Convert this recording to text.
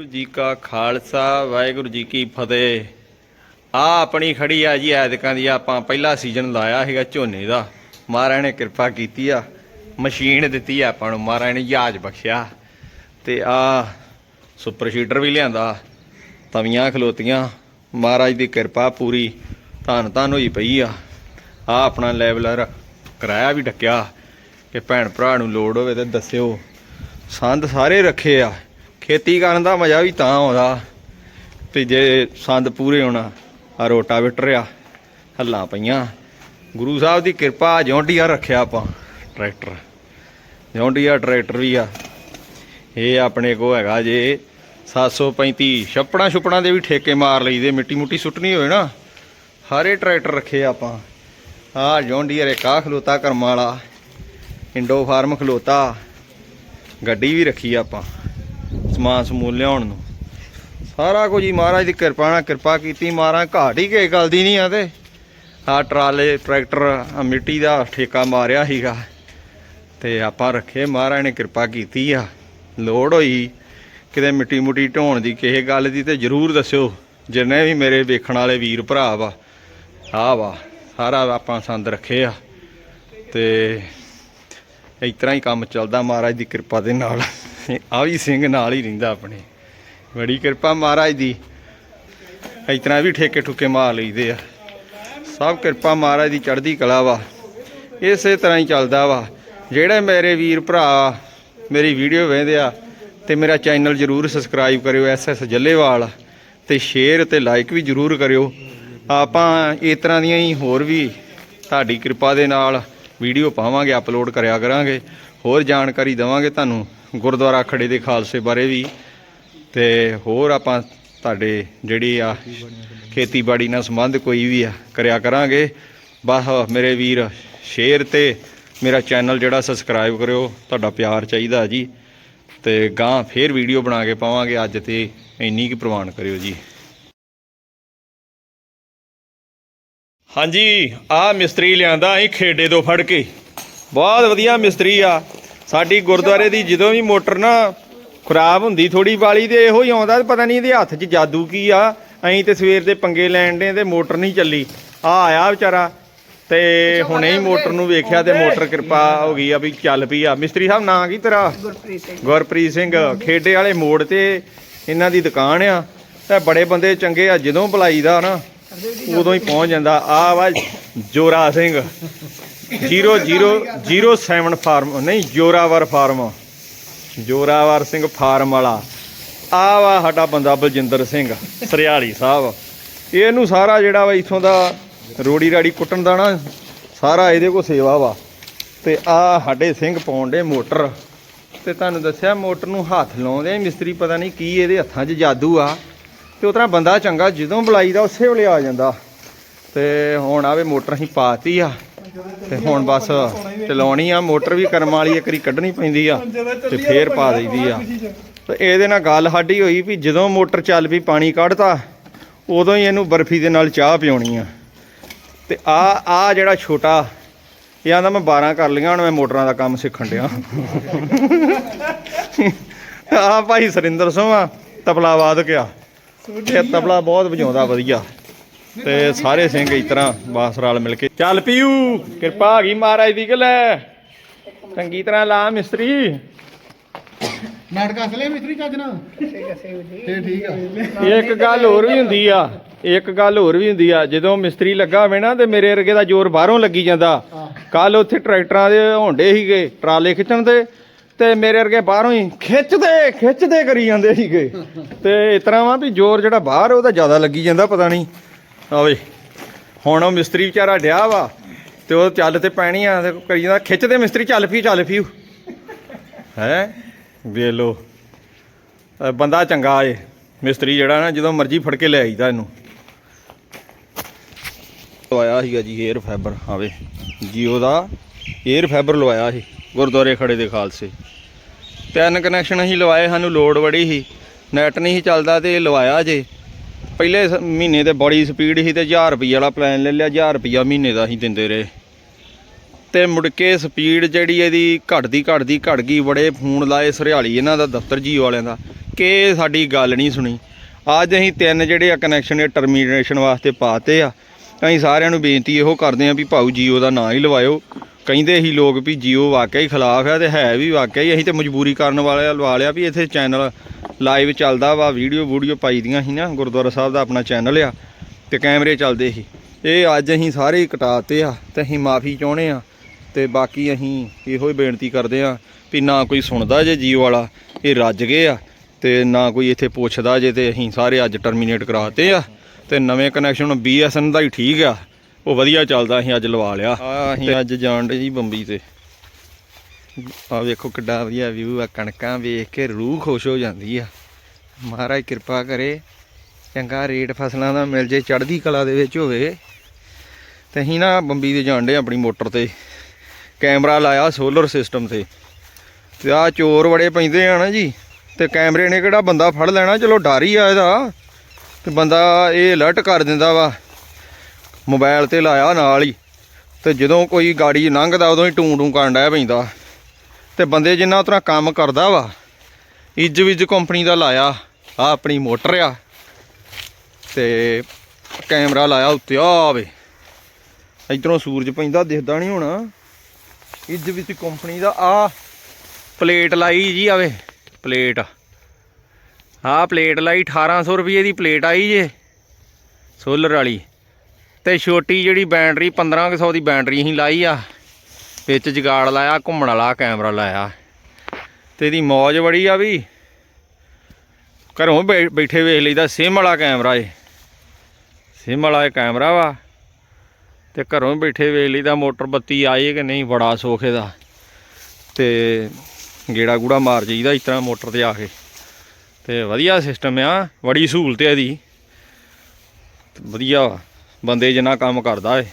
ਵਾਹਿਗੁਰੂ ਜੀ ਕਾ ਖਾਲਸਾ, ਵਾਹਿਗੁਰੂ ਜੀ ਕੀ ਫਤਿਹ। ਆ ਆਪਣੀ ਖੜੀ ਆ ਜੀ ਐਦਕਾਂ ਦੀ ਆਪਾਂ ਪਹਿਲਾ ਸੀਜ਼ਨ ਲਾਇਆ ਸੀਗਾ ਝੋਨੇ ਦਾ। ਮਹਾਰਾਜ ਨੇ ਕਿਰਪਾ ਕੀਤੀ ਆ, ਮਸ਼ੀਨ ਦਿੱਤੀ ਆ ਆਪਾਂ ਨੂੰ, ਮਹਾਰਾਜ ਨੇ ਯਾਜ ਬਖਸ਼ਿਆ। ਤੇ ਆ ਸੁਪਰ ਸ਼ੀਟਰ ਵੀ ਲਿਆਂਦਾ, ਤਵੀਆਂ ਖਲੋਤੀਆਂ, ਮਹਾਰਾਜ ਦੀ ਕਿਰਪਾ ਪੂਰੀ ਧੰਨ ਧੰਨ ਹੋਈ ਪਈ ਆ। ਆ ਆਪਣਾ ਲੈਵਲਰ ਕਿਰਾਇਆ ਵੀ ਢੱਕਿਆ ਕਿ ਭੈਣ ਭਰਾ ਨੂੰ ਲੋੜ ਹੋਵੇ ਤੇ ਦੱਸਿਓ। ਸੰਦ ਸਾਰੇ ਰੱਖੇ ਆ। ਖੇਤੀ ਕਰਨ ਦਾ ਮਜ਼ਾ ਵੀ ਤਾਂ ਆਉਂਦਾ। ਵੀ ਜੇ ਸੰਦ ਪੂਰੇ ਹੋਣਾ ਆ ਰੋਟਾਵੇਟਰ ਆ, ਹੱਲਾਂ ਪਈਆਂ। ਗੁਰੂ ਸਾਹਿਬ ਦੀ ਕਿਰਪਾ, ਜੌਂਡੀਆ ਰੱਖਿਆ ਆਪਾਂ, ਟਰੈਕਟਰ। ਜੌਂਡੀਆ ਟਰੈਕਟਰ ਵੀ ਆ। ਇਹ ਆਪਣੇ ਕੋ ਹੈਗਾ ਜੇ 735 ਛੱਪੜਾਂ ਛੁੱਪੜਾਂ ਦੇ ਵੀ ਠੇਕੇ ਮਾਰ ਲਈਦੇ ਮਿੱਟੀ ਮੁੱਟੀ ਸੁੱਟਣੀ ਹੋਏ ਨਾ। ਹਰੇ ਟਰੈਕਟਰ ਰੱਖੇ ਆਪਾਂ। ਆ ਜੌਂਡੀਆ ਰੇ ਕਾ ਖਲੋਤਾ ਕਰਮ ਵਾਲਾ, ਇੰਡੋ ਫਾਰਮ ਖਲੋਤਾ। ਗੱਡੀ ਵੀ ਰੱਖੀ ਆਪਾਂ। ਸਮਾਨ ਸਮੂਨ ਲਿਆਉਣ ਨੂੰ। ਸਾਰਾ ਕੁਝ ਹੀ ਮਹਾਰਾਜ ਦੀ ਕਿਰਪਾ ਨਾਲ ਕਿਰਪਾ ਕੀਤੀ, ਮਹਾਰਾਜ ਘਾਟ ਹੀ ਕਿਸੇ ਗੱਲ ਦੀ ਨਹੀਂ ਆ ਤੇ। ਆ ਟਰਾਲੇ, ਟਰੈਕਟਰ ਮਿੱਟੀ ਦਾ ਠੇਕਾ ਮਾਰਿਆ ਸੀਗਾ। ਤੇ ਆਪਾਂ ਰੱਖੇ, ਮਹਾਰਾਜ ਨੇ ਕਿਰਪਾ ਕੀਤੀ ਆ। ਲੋੜ ਹੋਈ ਕਿਤੇ ਮਿੱਟੀ ਮੁੱਟੀ ਢੋਣ ਦੀ, ਕਿਸੇ ਗੱਲ ਦੀ ਤੇ ਜਰੂਰ ਦੱਸਿਓ। ਜਿੰਨੇ ਵੀ ਮੇਰੇ ਵੇਖਣ ਵਾਲੇ ਵੀਰ ਭਰਾ ਵਾ, ਆ ਵਾ, ਸਾਰਾ ਆਪਾਂ ਸੰਦ ਰੱਖੇ ਆ। ਤੇ ਇਸ ਤਰ੍ਹਾਂ ਹੀ ਕੰਮ ਚੱਲਦਾ ਮਹਾਰਾਜ ਦੀ ਕਿਰਪਾ ਦੇ ਨਾਲ। ਆ ਵੀ ਸਿੰਘ ਨਾਲ ਹੀ ਰਹਿੰਦਾ ਆਪਣੇ। ਬੜੀ ਕਿਰਪਾ ਮਹਾਰਾਜ ਦੀ। ਇਸ ਤਰ੍ਹਾਂ ਵੀ ਠੇਕੇ ਠੁਕੇ ਮਾਰ ਲਈਦੇ ਆ। ਸਭ ਕਿਰਪਾ ਮਹਾਰਾਜ ਦੀ ਚੜ੍ਹਦੀ ਕਲਾ ਵਾ। ਇਸੇ ਤਰ੍ਹਾਂ ਹੀ ਚੱਲਦਾ ਵਾ। ਜਿਹੜੇ ਮੇਰੇ ਵੀਰ ਭਰਾ ਮੇਰੀ ਵੀਡੀਓ ਵੇਖਦੇ ਆ ਤੇ ਮੇਰਾ ਚੈਨਲ ਜਰੂਰ ਸਬਸਕ੍ਰਾਈਬ ਕਰਿਓ ਐਸਐਸ ਜੱਲੇਵਾਲ। ਤੇ ਸ਼ੇਅਰ ਤੇ ਲਾਈਕ ਵੀ ਜਰੂਰ ਕਰਿਓ। ਆਪਾਂ ਇਸ ਤਰ੍ਹਾਂ ਦੀਆਂ ਹੀ ਹੋਰ ਵੀ ਤੁਹਾਡੀ ਕਿਰਪਾ ਦੇ ਨਾਲ ਵੀਡੀਓ ਪਾਵਾਂਗੇ ਅਪਲੋਡ ਕਰਿਆ ਕਰਾਂਗੇ। ਹੋਰ ਜਾਣਕਾਰੀ ਦਵਾਂਗੇ ਤੁਹਾਨੂੰ। ਗੁਰਦੁਆਰਾ ਖੜੇ ਦੇ ਖਾਲਸੇ ਬਾਰੇ ਵੀ ਤੇ ਹੋਰ ਆਪਾਂ ਤੁਹਾਡੇ ਜਿਹੜੀ ਆ ਖੇਤੀਬਾੜੀ ਨਾਲ ਸੰਬੰਧ ਕੋਈ ਵੀ ਆ, ਕਰਿਆ ਕਰਾਂਗੇ। ਬਸ ਮੇਰੇ ਵੀਰ ਸ਼ੇਅਰ ਤੇ ਮੇਰਾ ਚੈਨਲ ਜਿਹੜਾ ਸਬਸਕ੍ਰਾਈਬ ਕਰਿਓ, ਤੁਹਾਡਾ ਪਿਆਰ ਚਾਹੀਦਾ ਜੀ। ਤੇ ਗਾਂ ਫੇਰ ਵੀਡੀਓ ਬਣਾ ਕੇ ਪਾਵਾਂਗੇ, ਅੱਜ ਤੇ ਇੰਨੀ ਕੁ ਪ੍ਰਵਾਨ ਕਰਿਓ ਜੀ। ਹਾਂਜੀ ਆ ਮਿਸਤਰੀ ਲਿਆਂਦਾ, ਅਸੀਂ ਖੇਡੇ ਤੋਂ ਫੜ ਕੇ। ਬਹੁਤ ਵਧੀਆ ਮਿਸਤਰੀ ਆ। ਸਾਡੀ ਗੁਰਦੁਆਰੇ ਦੀ ਜਦੋਂ ਵੀ ਮੋਟਰ ਨਾ ਖਰਾਬ ਹੁੰਦੀ ਥੋੜੀ ਵਾਲੀ ਤੇ ਇਹੋ ਹੀ ਆਉਂਦਾ ਪਤਾ ਨਹੀਂ ਇਹਦੇ ਹੱਥ 'ਚ ਜਾਦੂ ਕੀ ਆ। ਅਸੀਂ ਤੇ ਸਵੇਰ ਦੇ ਪੰਗੇ ਲੈਣ ਦੇ ਤੇ ਮੋਟਰ ਨਹੀਂ ਚੱਲੀ। ਆ ਆਇਆ ਵਿਚਾਰਾ ਤੇ ਹੁਣੇ ਹੀ ਮੋਟਰ ਨੂੰ ਵੇਖਿਆ ਤੇ ਮੋਟਰ ਕਿਰਪਾ ਹੋ ਗਈ ਆ ਵੀ ਚੱਲ ਪਈ ਆ। ਮਿਸਤਰੀ ਸਾਹਿਬ ਨਾਂ ਕੀ ਤੇਰਾ? ਗੁਰਪ੍ਰੀਤ ਸਿੰਘ। ਗੁਰਪ੍ਰੀਤ ਸਿੰਘ ਖੇਡੇ ਵਾਲੇ ਮੋੜ ਤੇ ਇਹਨਾਂ ਦੀ ਦੁਕਾਨ ਆ। ਤੇ ਬੜੇ ਬੰਦੇ ਚੰਗੇ ਆ ਜਦੋਂ ਬੁਲਾਈਦਾ ਨਾ ਉਦੋਂ ਹੀ ਪਹੁੰਚ ਜਾਂਦਾ। ਆ ਵਾ ਜੋਰਾ ਸਿੰਘ। 00007 ਫਾਰਮ, ਨਹੀਂ, ਜੋਰਾਵਰ ਫਾਰਮ। ਜੋਰਾਵਰ ਸਿੰਘ ਫਾਰਮ ਵਾਲਾ। ਆ ਵਾ ਸਾਡਾ ਬੰਦਾ ਬਲਜਿੰਦਰ ਸਿੰਘ, ਸਰਿਆਲੀ ਸਾਹਿਬ। ਇਹਨੂੰ ਸਾਰਾ ਜਿਹੜਾ ਵਾ ਇਥੋਂ ਦਾ ਰੋੜੀ ਰਾੜੀ ਕੁੱਟਣ ਦਾ ਨਾ, ਸਾਰਾ ਇਹਦੇ ਕੋਲ ਸੇਵਾ ਵਾ। ਤੇ ਆ ਸਾਡੇ ਸਿੰਘ ਪਾਉਣ ਦੇ ਮੋਟਰ। ਤੇ ਤੁਹਾਨੂੰ ਦੱਸਿਆ ਮੋਟਰ ਨੂੰ ਹੱਥ ਲਾਉਂਦੇ ਮਿਸਤਰੀ, ਪਤਾ ਨਹੀਂ ਕੀ ਇਹਦੇ ਹੱਥਾਂ 'ਚ ਜਾਦੂ ਆ। ਤੇ ਉਤਰਾ ਬੰਦਾ ਚੰਗਾ ਜਦੋਂ ਬੁਲਾਈਦਾ, ਉਸੇ ਵੇਲੇ ਆ ਜਾਂਦਾ। ਤੇ ਹੁਣ ਆਵੇ ਮੋਟਰ ਅਸੀਂ ਪਾਤੀ ਆ। ਤੇ ਹੁਣ ਬਸ ਚਲਾਉਣੀ ਆ, ਮੋਟਰ ਵੀ ਕਰਮ ਵਾਲੀ ਇੱਕ ਵਾਰੀ ਕੱਢਣੀ ਪੈਂਦੀ ਆ ਤੇ ਫੇਰ ਪਾ ਦਈਦੀ ਆ। ਤੇ ਇਹਦੇ ਨਾਲ ਗੱਲ ਸਾਡੀ ਹੋਈ ਵੀ ਜਦੋਂ ਮੋਟਰ ਚੱਲ ਪਈ ਪਾਣੀ ਕੱਢਤਾ, ਉਦੋਂ ਹੀ ਇਹਨੂੰ ਬਰਫੀ ਦੇ ਨਾਲ ਚਾਹ ਪਿਉਣੀ ਆ। ਤੇ ਆ ਆ ਜਿਹੜਾ ਛੋਟਾ, ਇਹ ਆਂਦਾ ਮੈਂ 12 ਕਰ ਲਈਆਂ, ਹੁਣ ਮੈਂ ਮੋਟਰਾਂ ਦਾ ਕੰਮ ਸਿੱਖਣ ਡਿਆ। ਆ ਭਾਈ ਸਰਿੰਦਰ ਸਿੰਘ ਆ ਤਬਲਾ ਵਾਦਕ ਆ ਇਹ ਤਬਲਾ ਬਹੁਤ ਵਜਾਉਂਦਾ, ਵਧੀਆ। ਤੇ ਸਾਰੇ ਸਿੰਘ ਇਸ ਤਰ੍ਹਾਂ ਬਾਸ ਰਲ ਮਿਲ ਕੇ। ਚੱਲ ਪੀਊ ਕਿਰਪਾ ਆ ਗਈ ਮਹਾਰਾਜ ਦੀ ਗੱਲ ਹੈ। ਚੰਗੀ ਤਰ੍ਹਾਂ ਲਾ ਮਿਸਤਰੀ। ਨਾਟਕ ਅਸਲੇ ਮਿਸਤਰੀ ਚੱਜ ਨਾਲ। ਸਿੰਘ ਸਿੰਘ ਜੀ ਤੇ ਠੀਕ ਆ। ਇੱਕ ਗੱਲ ਹੋਰ ਵੀ ਹੁੰਦੀ ਆ ਇੱਕ ਗੱਲ ਹੋਰ ਵੀ ਹੁੰਦੀ ਆ ਜਦੋਂ ਮਿਸਤਰੀ ਲੱਗਾ ਹੋਵੇ ਨਾ ਤੇ ਮੇਰੇ ਵਰਗੇ ਦਾ ਜ਼ੋਰ ਬਾਹਰੋਂ ਲੱਗੀ ਜਾਂਦਾ। ਕੱਲ ਉੱਥੇ ਟਰੈਕਟਰਾਂ ਦੇ ਹੋਂਡੇ ਸੀਗੇ ਟਰਾਲੇ ਖਿੱਚਣ ਦੇ ਤੇ ਮੇਰੇ ਵਰਗੇ ਬਾਹਰੋਂ ਹੀ ਖਿੱਚਦੇ ਖਿੱਚਦੇ ਕਰੀ ਜਾਂਦੇ ਸੀਗੇ। ਤੇ ਇਸ ਤਰ੍ਹਾਂ ਵਾ ਵੀ ਜ਼ੋਰ ਜਿਹੜਾ ਬਾਹਰ ਉਹਦਾ ਜ਼ਿਆਦਾ ਲੱਗੀ ਜਾਂਦਾ ਪਤਾ ਨਹੀਂ। ਆਵੇ ਹੁਣ ਉਹ ਮਿਸਤਰੀ ਵਿਚਾਰਾ ਡਿਆ ਵਾ ਤੇ ਉਹ ਚੱਲ ਤੇ ਪੈਣੀ ਆ ਤੇ ਕਰੀ ਜਾਂਦਾ। ਖਿੱਚਦੇ ਮਿਸਤਰੀ, ਚੱਲ ਪੀ ਚੱਲ ਪੀਓ ਹੈ? ਵੇਖ ਲੋ ਬੰਦਾ ਚੰਗਾ ਏ। ਮਿਸਤਰੀ ਜਿਹੜਾ ਨਾ, ਜਦੋਂ ਮਰਜ਼ੀ ਫੜ ਕੇ ਲੈ ਆਈਦਾ ਇਹਨੂੰ। ਲਵਾਇਆ ਸੀਗਾ ਜੀ 에ਅਰ ਫਾਈਬਰ ਆਵੇ ਜੀਓ ਦਾ 에ਅਰ ਫਾਈਬਰ ਲਵਾਇਆ ਸੀ, ਗੁਰਦੁਆਰੇ ਖੜੇ ਦੇ ਖਾਲਸੇ। ਤਿੰਨ ਕਨੈਕਸ਼ਨ ਅਸੀਂ ਲਵਾਏ, ਸਾਨੂੰ ਲੋਡ ਬੜੀ ਸੀ। ਨੈਟ ਨਹੀਂ ਸੀ ਚੱਲਦਾ ਤੇ ਲਵਾਇਆ ਜੇ। ਪਹਿਲੇ ਸ- ਮਹੀਨੇ ਤੇ ਬੜੀ ਸਪੀਡ ਸੀ ਤੇ 1000 ਰੁਪਏ ਵਾਲਾ ਪਲਾਨ ਲੈ ਲਿਆ 1000 ਰੁਪਿਆ ਮਹੀਨੇ ਦਾ ਅਸੀਂ ਦਿੰਦੇ ਰਹੇ। ਤੇ ਮੁੜ ਕੇ ਸਪੀਡ ਜਿਹੜੀ ਇਹਦੀ ਘਟਦੀ ਘਟਦੀ, ਘਟ ਗਈ, ਬੜੇ ਫੋਨ ਲਾਏ ਸਰਿਆਲੀ ਇਹਨਾਂ ਦਾ, ਦਫ਼ਤਰ ਜੀਓ ਵਾਲਿਆਂ ਦਾ, ਕਿ ਸਾਡੀ ਗੱਲ ਨਹੀਂ ਸੁਣੀ। ਅੱਜ ਅਸੀਂ ਤਿੰਨ ਜਿਹੜੇ ਆ ਕਨੈਕਸ਼ਨ ਇਹ ਟਰਮੀਨੇਸ਼ਨ ਵਾਸਤੇ ਪਾਤੇ ਆ। ਅਸੀਂ ਸਾਰਿਆਂ ਨੂੰ ਬੇਨਤੀ ਇਹੋ ਕਰਦੇ ਆ ਵੀ ਭਾਊ ਜੀਓ ਦਾ ਨਾਂ ਹੀ ਲਵਾਇਓ। ਕਹਿੰਦੇ ਹੀ ਲੋਕ ਵੀ ਜੀਓ ਵਾਕਿਆ ਹੀ ਖਿਲਾਫ ਆ ਤੇ ਹੈ ਵੀ ਵਾਕਿਆ ਹੀ, ਅਸੀਂ ਤੇ ਮਜਬੂਰੀ ਕਰਨ ਵਾਲੇ ਲਵਾ ਲਿਆ ਵੀ ਇੱਥੇ ਚੈਨਲ ਲਾਈਵ ਚੱਲਦਾ ਵਾ ਵੀਡੀਓ ਵੀਡੀਓ ਪਾਈ ਦੀਆਂ ਸੀ ਨਾ ਗੁਰਦੁਆਰਾ ਸਾਹਿਬ ਦਾ ਆਪਣਾ ਚੈਨਲ ਆ ਤੇ ਕੈਮਰੇ ਚੱਲਦੇ ਸੀ। ਇਹ ਅੱਜ ਅਸੀਂ ਸਾਰੇ ਕਟਾਤੇ ਆ ਤੇ ਅਸੀਂ ਮਾਫੀ ਚਾਹੁੰਦੇ ਆ ਤੇ ਬਾਕੀ ਅਸੀਂ ਇਹੋ ਹੀ ਬੇਨਤੀ ਕਰਦੇ ਆ ਵੀ ਨਾ ਕੋਈ ਸੁਣਦਾ ਜੇ ਜੀਓ ਵਾਲਾ ਇਹ ਰੱਜ ਗਏ ਆ ਤੇ ਨਾ ਕੋਈ ਇੱਥੇ ਪੁੱਛਦਾ ਜੇ ਤੇ ਅਸੀਂ ਸਾਰੇ ਅੱਜ ਟਰਮੀਨੇਟ ਕਰਾਤੇ ਆ ਤੇ ਨਵੇਂ ਕਨੈਕਸ਼ਨ BSN ਦਾ ਹੀ ਠੀਕ ਆ ਉਹ ਵਧੀਆ ਚੱਲਦਾ ਅਸੀਂ ਅੱਜ ਲਵਾ ਲਿਆ ਅਸੀਂ ਅੱਜ ਜਾਣ ਡੇ ਜੀ ਬੰਬੀ ਤੇ। ਆ ਵੇਖੋ ਕਿੱਡਾ ਵਧੀਆ ਵਿਊ ਆ, ਕਣਕਾਂ ਵੇਖ ਕੇ ਰੂਹ ਖੁਸ਼ ਹੋ ਜਾਂਦੀ ਆ। ਮਹਾਰਾਜ ਕਿਰਪਾ ਕਰੇ, ਚੰਗਾ ਰੇਟ ਫਸਲਾਂ ਦਾ ਮਿਲ ਜੇ, ਚੜ੍ਹਦੀ ਕਲਾ ਦੇ ਵਿੱਚ ਹੋਵੇ। ਤੇ ਅਸੀਂ ਨਾ ਬੰਬੀ ਦੇ ਜਾਣ ਡੇ ਆਪਣੀ ਮੋਟਰ ਤੇ। ਕੈਮਰਾ ਲਾਇਆ ਸੋਲਰ ਸਿਸਟਮ ਤੇ। ਤੇ ਆ ਚੋਰ ਬੜੇ ਪੈਂਦੇ ਆ ਨਾ ਜੀ। ਤੇ ਕੈਮਰੇ ਨੇ ਕਿਹੜਾ ਬੰਦਾ ਫੜ ਲੈਣਾ? ਚਲੋ ਡਰ ਹੀ ਆ ਇਹਦਾ। ਤੇ ਬੰਦਾ ਇਹ ਅਲਰਟ ਕਰ ਦਿੰਦਾ ਵਾ। ਮੋਬਾਈਲ ਤੇ ਲਾਇਆ ਨਾਲ ਹੀ। ਤੇ ਜਦੋਂ ਕੋਈ ਗਾੜੀ ਲੰਘਦਾ, ਉਦੋਂ ਹੀ ਟੂੰ ਟੂੰ ਕਰਨ ਡਿਆ ਪੈਂਦਾ। ਤੇ ਬੰਦੇ ਜਿੰਨਾ ਉਤਰਾ ਕੰਮ ਕਰਦਾ ਵਾ ਇੱਜ ਵਿੱਚ ਕੰਪਨੀ ਦਾ ਲਾਇਆ ਆ ਆਪਣੀ ਮੋਟਰ ਆ, ਤੇ ਕੈਮਰਾ ਲਾਇਆ ਉੱਤੇ ਆ ਵੇ ਇਧਰੋਂ ਸੂਰਜ ਪੈਂਦਾ, ਦਿਖਦਾ ਨਹੀਂ ਹੋਣਾ। ਇੱਜ ਵਿੱਚ ਕੰਪਨੀ ਦਾ ਆ ਪਲੇਟ ਲਾਈ ਜੀ, ਆਵੇ ਪਲੇਟ ਆਹ ਪਲੇਟ ਲਾਈ 1800 ਰੁਪਏ ਦੀ ਪਲੇਟ ਆਈ ਜੇ ਸੋਲਰ ਵਾਲੀ। ਤੇ ਛੋਟੀ ਜਿਹੜੀ ਬੈਟਰੀ 1500 ਦੀ ਬੈਟਰੀ ਹੀ ਲਾਈ ਆ। ਵਿੱਚ ਜਗਾੜ ਲਾਇਆ, ਘੁੰਮਣ ਵਾਲਾ ਕੈਮਰਾ ਲਾਇਆ। ਤੇ ਇਹਦੀ ਮੌਜ ਬੜੀ ਆ ਵੀ। ਘਰੋਂ ਬੈ- ਬੈਠੇ ਵੇਖ ਲਈਦਾ, ਸਿਮ ਵਾਲਾ ਕੈਮਰਾ ਏ। ਸਿਮ ਵਾਲਾ ਇਹ ਕੈਮਰਾ ਵਾ। ਤੇ ਘਰੋਂ ਬੈਠੇ ਵੇਖ ਲਈਦਾ, ਮੋਟਰ ਬੱਤੀ ਆਈ ਕਿ ਨਹੀਂ, ਬੜਾ ਸੁੱਖ ਇਹਦਾ। ਤੇ ਗੇੜਾ ਗੂੜਾ ਮਾਰ ਜਾਈਦਾ ਇਸ ਤਰ੍ਹਾਂ ਮੋਟਰ ਤੇ ਆ ਕੇ। ਤੇ ਵਧੀਆ ਸਿਸਟਮ ਆ, ਬੜੀ ਸਹੂਲਤ ਹੈ ਇਹਦੀ। ਵਧੀਆ ਵਾ, ਬੰਦੇ ਜਿੰਨਾ ਕੰਮ ਕਰਦਾ ਏ।